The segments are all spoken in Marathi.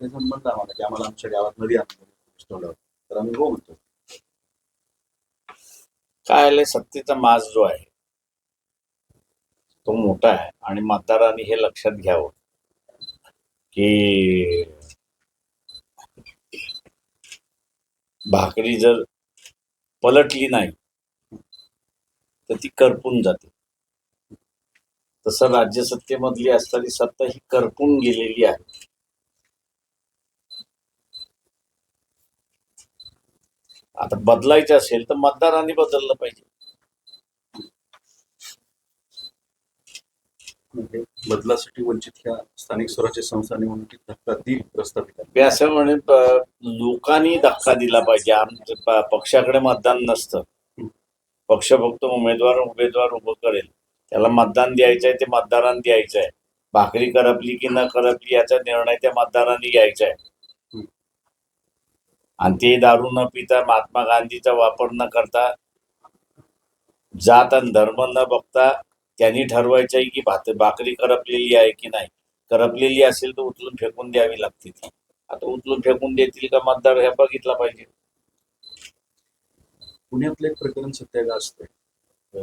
ते संबंध आम्हाला की आम्हाला आमच्या गावात नदी आणतो तर आम्ही हो म्हणतो काय आलंय सत्तेचा मास जो आहे तो मोठा आहे. आणि मतदारांनी हे लक्षात घ्यावं की भाकरी जर पलटली नाही तर ती करपून जाते. तसं राज्यसत्तेमधली असणारी सत्ता ही करपून गेलेली आहे. आता बदलायचं असेल तर मतदारांनी बदललं पाहिजे. म्हणजे बदलासाठी वंचित ह्या स्थानिक स्वराज्य संस्था निवडणुकीत धक्का देईल प्रस्थापित मी असं म्हणे लोकांनी धक्का दिला पाहिजे. आमच्या पक्षाकडे मतदान नसतं. पक्ष फक्त उमेदवार उमेदवार उभं करेल. त्याला मतदान द्यायचंय ते मतदारांनी द्यायचं आहे भाकरी करपली की न करपली याचा निर्णय त्या मतदारांनी घ्यायचा आहे आणि ते दारू न पिता महात्मा गांधीचा वापर न करता जात आणि धर्म न बघता त्यांनी ठरवायचं आहे की भात भाकरी करपलेली आहे की नाही? करपलेली असेल तर उचलून फेकून द्यावी लागते ती. आता उचलून फेकून देतील का मतदार हे बघितला पाहिजे. पुण्यातलं एक प्रकरण सध्याला असतंय.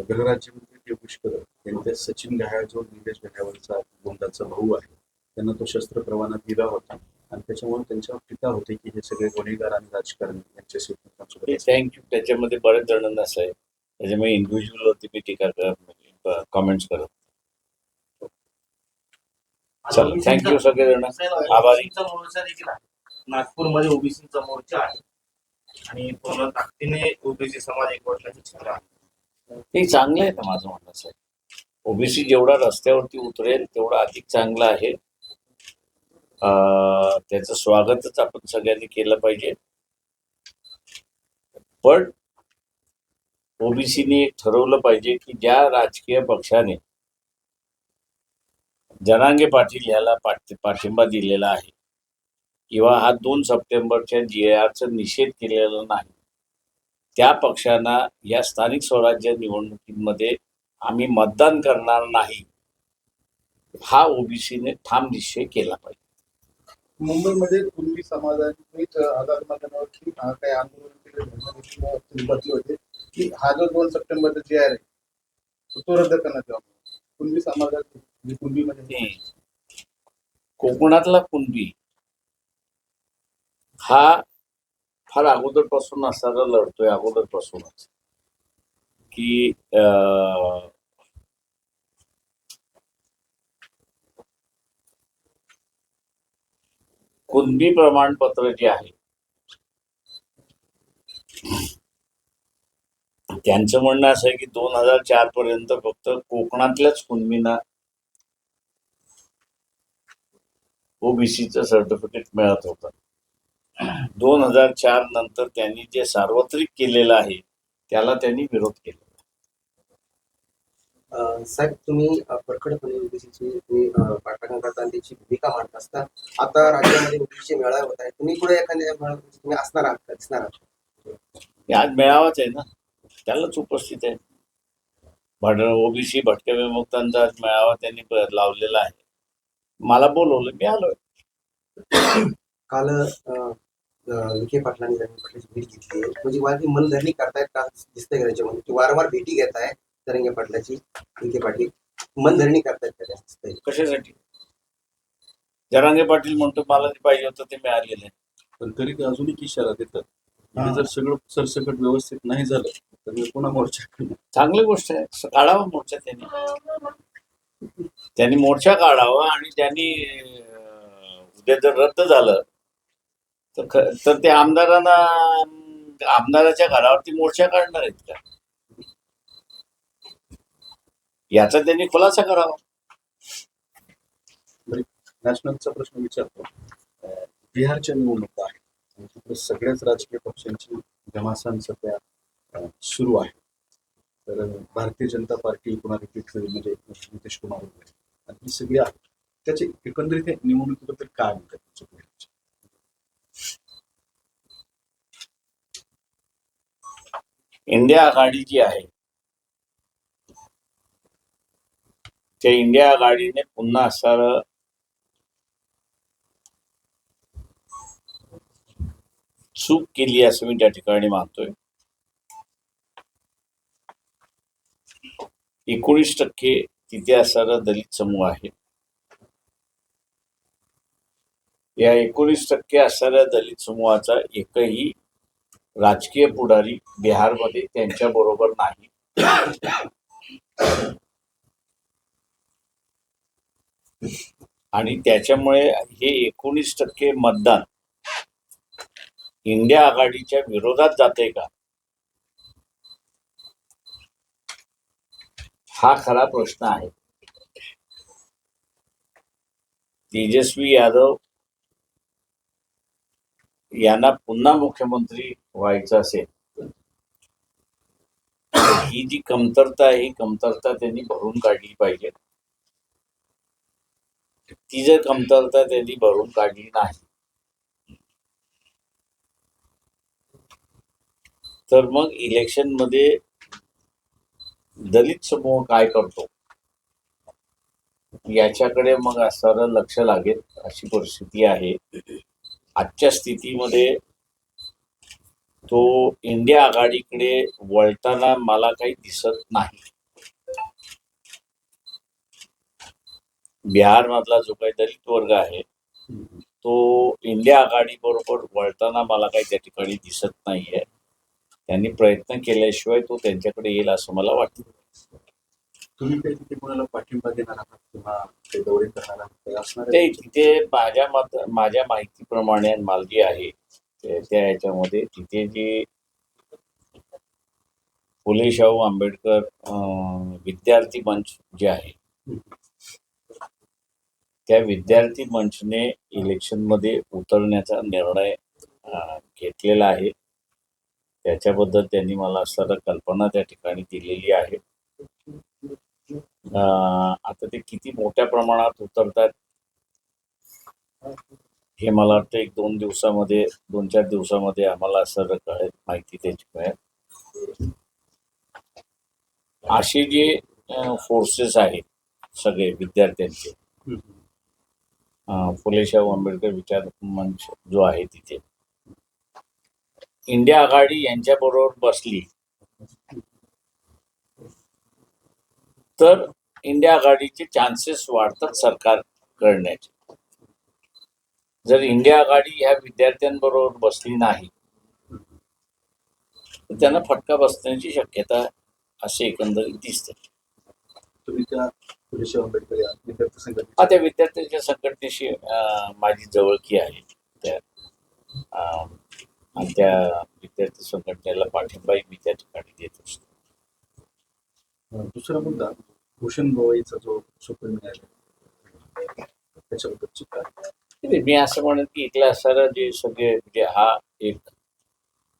गृहराज्यमंत्री पियुष पुष्कर त्यांनी सचिन गहाळ जो निलेश गहाळचा गोंदाचा भाऊ आहे. त्यांना तो शस्त्र परवाना दिला होता. आणि त्याच्यामुळे त्यांच्यावर टीका होते की हे सगळे गुन्हेगार आणि राजकारणी यांच्याशी थँक्यू त्याच्यामध्ये बरेच जण नसाय त्याच्यामुळे इंडिव्हिज्युअल वरती मी टीका करत कमेंट्स करत चला थँक्यू आभारी. मोर्चा देखील आहे. नागपूरमध्ये ओबीसीचा मोर्चा आहे. आणि पूर्ण ताकदीने ओबीसी समाज एकवटण्याची चित्र आहे. ते चांगलं आहे माझं म्हणणं साहेब. ओबीसी जेवढा रस्त्यावरती उतरेल तेवढं अधिक चांगलं आहे. त्याचं स्वागतच आपण सगळ्यांनी केलं पाहिजे. पण ओबीसीने एक ठरवलं पाहिजे की ज्या राजकीय पक्षाने जनांगे पाटील याला पाठ- पाठिंबा दिलेला आहे किंवा हा दोन सप्टेंबरच्या जी आरचा निषेध केलेला नाही त्या पक्षांना या स्थानिक स्वराज्य निवडणुकीमध्ये आम्ही मतदान करणार नाही हा ओबीसीने ठाम निश्चय केला पाहिजे. मुंबईमध्ये कुणबी समाजाने आझाद मैदानावरती अं, काही आंदोलन केले होते की हा जो दोन सप्टेंबरचा जे आहे तो रद्द करण्यात यावा. कुणबी समाजात म्हणजे कुणबीमध्ये म्हणजे कोकणातला कुणबी हा फार अगोदरपासून असणारा लढतोय अगोदरपासूनच. की अं, कुणबी प्रमाणपत्र जे आहे त्यांचं म्हणणं असं आहे की दोन हजार चार पर्यंत फक्त कोकणातल्याच कुणबींना ओबीसीचं सर्टिफिकेट मिळत होतं. दोन हजार चार नंतर त्यांनी जे सार्वत्रिक केलेलं आहे त्याला त्यांनी विरोध केला. साहेब तुम्ही कडकडपणे ओबीसीची तुम्ही पाठराखण करता आणि त्याची भूमिका मांडत असता. आता राज्यामध्ये ओबीसीचे मेळावे होत आहेत. तुम्ही पुढे एखाद्या मेळाव्यात तुम्ही असणार आहात का? दिसणार आहात? आज मेळावाच आहे ना. त्यालाच उपस्थित आहे. भट ओबीसी भटक्या विमुक्तांचा आज मेळावा त्यांनी लावलेला आहे. मला बोलवलं मी आलोय. काल विखे पाटलांनी भेट घेतली आहे म्हणजे वारंवार मनधरणी करतायत का? दिसतंय का त्याच्यामध्ये? वारंवार भेटी घेत आहे जरंगे पाटलाची विखे पाटील मनधरणी करतायत का त्या दिसतंय कशासाठी? जरांगे पाटील म्हणतो मला जे पाहिजे होतं ते मिळालेलं. आहे पण तरी ते अजूनही इशारा देतात. हे. जर सगळं सरसकट व्यवस्थित नाही झालं तर मी पुन्हा मोर्चा. चांगली गोष्ट आहे. काढावा मोर्चा त्यांनी. त्यांनी मोर्चा काढावा आणि त्यांनी अं, उद्या जर रद्द झालं तर ख- तर ते आमदारांना आमदाराच्या घरावरती मोर्चा काढणार आहेत का? याचा त्यांनी खुलासा करावा. नॅशनलचा प्रश्न विचारतो. बिहारच्या निवडणुका आणि तिकडे सगळ्याच राजकीय पक्षांची घमासान सध्या सुरू आहे. तर भारतीय जनता पार्टी पुन्हा रिपीट म्हणजे नितीश कुमार वगैरे आणि ही सगळी आहेत. त्याचे एकंदरीत निवडणुकीबद्दल काय म्हणतात? इंडिया आघाडी जी आहे त्या इंडिया आघाडीने पुन्हा असणारं चूक केली असं मी त्या ठिकाणी मानतोय. एकोणीस टक्के तिथे असणारा दलित समूह आहे. या एकोणीस टक्के असणाऱ्या दलित समूहाचा एकही राजकीय पुढारी बिहारमध्ये त्यांच्या बरोबर नाही. आणि त्याच्यामुळे हे एकोणीस टक्के मतदान इंडिया आघाडीच्या विरोधात जाते का? हा खरा प्रश्न आहे. तेजस्वी यादव यांना पुन्हा मुख्यमंत्री व्हायचं असेल ही जी कमतरता आहे ही कमतरता त्यांनी भरून काढली पाहिजे. ती जर कमतरता त्यांनी भरून काढली नाही तर मग इलेक्शनमध्ये दलित समूह काय करतो? याच्याकडे मग असणारं लक्ष लागेल अशी परिस्थिती आहे. आजच्या स्थितीमध्ये तो इंडिया आघाडीकडे वळताना मला काही दिसत नाही. बिहार मधला जो काही दलित वर्ग आहे तो इंडिया आघाडी बरोबर वळताना मला काही त्या ठिकाणी दिसत नाहीये. त्यांनी प्रयत्न केल्याशिवाय तो त्यांच्याकडे येईल असं मला वाटतं. तुम्ही पाठिंबा देणार आहात किंवा ते दौरे करणार? तिथे माझ्या मत माझ्या माहितीप्रमाणे आणि मला जी आहे त्या ह्याच्यामध्ये तिथे जे फुले शाहू आंबेडकर विद्यार्थी मंच जे आहे त्या विद्यार्थी मंचने इलेक्शनमध्ये उतरण्याचा निर्णय घेतलेला आहे. त्याच्याबद्दल त्यांनी मला असणारा कल्पना त्या ठिकाणी दिलेली आहे. आता ते किती मोठ्या प्रमाणात उतरतात हे मला वाटतं एक दोन दिवसामध्ये दोन चार दिवसामध्ये आम्हाला असं कळेल माहिती त्याची मिळेल. असे जे फोर्सेस आहेत सगळे विद्यार्थ्यांचे फुलेशाहू आंबेडकर विचार मंच जो आहे तिथे. इंडिया आघाडी यांच्या बरोबर बसली. तर इंडिया आघाडीचे चान्सेस वाढतात सरकार करण्याचे. जर इंडिया आघाडी ह्या विद्यार्थ्यांबरोबर बसली नाही तर त्यांना फटका बसण्याची शक्यता असे एकंदरीत दिसते. तुम्ही त्या फुलेशाह आंबेडकर या विद्यार्थी हा त्या विद्यार्थ्यांच्या संघटनेशी अं, माझी जवळकी आहे. त्या अं, आणि त्या विद्यार्थी संघटनेला पाठिंबाही मी त्या ठिकाणी देत असतो. अं, दुसरा मुद्दा भूषण गवईचा जो सुप्रीम न्यायालय त्याच्याबद्दलची काय नाही, मी असं म्हणेन की इथल्या असणारं जे सगळे म्हणजे हा एक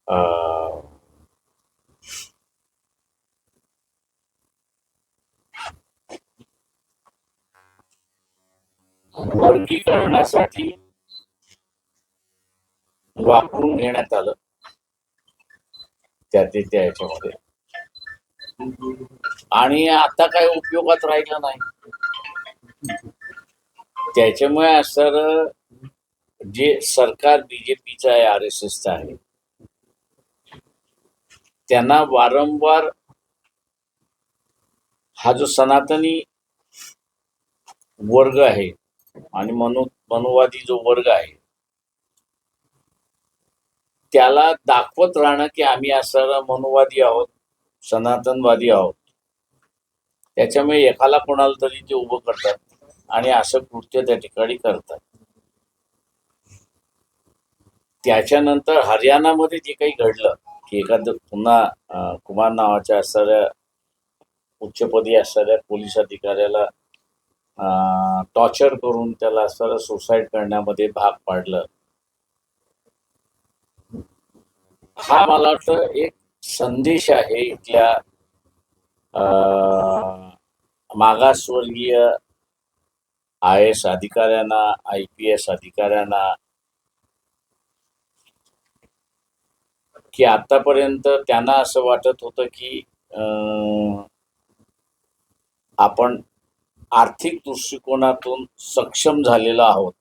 अं, वर्गीकरणासाठी वापरून घेण्यात आलं. त्या ते त्या याच्यामध्ये. आणि आता काय उपयोगात राहिला नाही. त्याच्यामुळे असं जे सरकार बीजेपीचं आहे आर एस एसचं आहे त्यांना वारंवार हा जो सनातनी वर्ग आहे आणि मनु मनुवादी जो वर्ग आहे त्याला दाखवत राहणं की आम्ही असं मनुवादी आहोत सनातनवादी आहोत. त्याच्यामुळे एकाला कोणाला तरी ते उभं करतात आणि असं कृत्य त्या ठिकाणी करतात. त्याच्यानंतर हरियाणामध्ये जे काही घडलं की एखादं पुन्हा कुमार नावाच्या असणाऱ्या उच्चपदी असणाऱ्या पोलीस अधिकाऱ्याला टॉर्चर करून त्याला असणारं सुसाईड करण्यामध्ये भाग पाडलं. हा मला वाटतं एक संदेश आहे इथल्या मागासवर्गीय आय एस अधिकाऱ्यांना आय पी एस अधिकाऱ्यांना की आतापर्यंत त्यांना असं वाटत होतं की आपण आर्थिक दृष्टिकोनातून सक्षम झालेलो आहोत.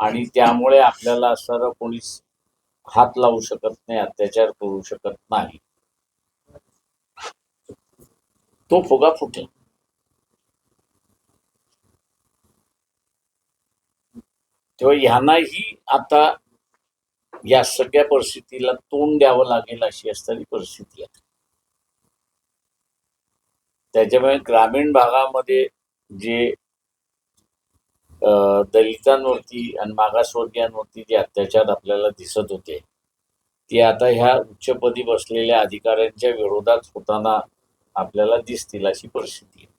आणि त्यामुळे आपल्याला असणारं कोणी हात लावू शकत नाही अत्याचार करू शकत नाही. तो फुगा फुटेल तेव्हा ह्यांनाही आता या सगळ्या परिस्थितीला तोंड द्यावं लागेल अशी असणारी परिस्थिती आहे. त्याच्यामुळे ग्रामीण भागामध्ये जे दलितांवरती आणि मागासवर्गीयांवरती जे अत्याचार आपल्याला दिसत होते ते आता ह्या उच्चपदी बसलेल्या अधिकाऱ्यांच्या विरोधात होताना आपल्याला दिसतील अशी परिस्थिती आहे.